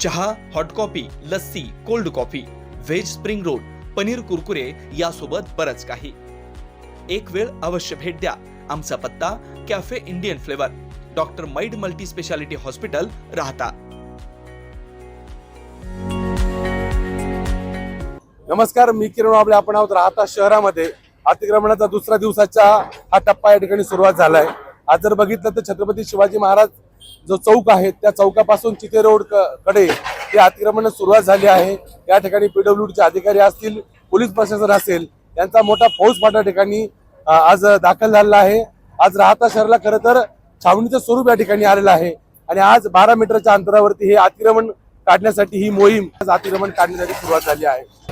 चहा hot coffee lassi cold coffee veg spring roll paneer Kurkure यासोबत बरंच काही. एक वेळ अवश्य भेट द्या. आमचा पत्ता कॅफे इंडियन फ्लेवर डॉक्टर मैड मल्टी स्पेशालिटी हॉस्पिटल राहता. नमस्कार मी किरण आपले आपण आहोत राहता शहरामध्ये. अतिक्रमणाचा दुसऱ्या दिवसाचा हा टप्पा या ठिकाणी सुरुवात झालाय. आज जर बघितलं तर छत्रपती शिवाजी महाराज जो चौक आहे त्या चौकापासून चिते रोडकडे हे अतिक्रमण सुरुवात झाली आहे. या ठिकाणी पीडब्ल्यूडीचे अधिकारी असतील पोलीस प्रशासन असेल यांचा मोठा फौजफाटा ठिकाणी आज दाखल झालेला आहे. आज राहता शहराला खरं तर छावणीचं स्वरूप या ठिकाणी आलेलं आहे. आणि आज बारा मीटरच्या अंतरावरती हे अतिक्रमण काढण्यासाठी ही मोहीम आज अतिक्रमण काढण्यासाठी सुरुवात झाली आहे.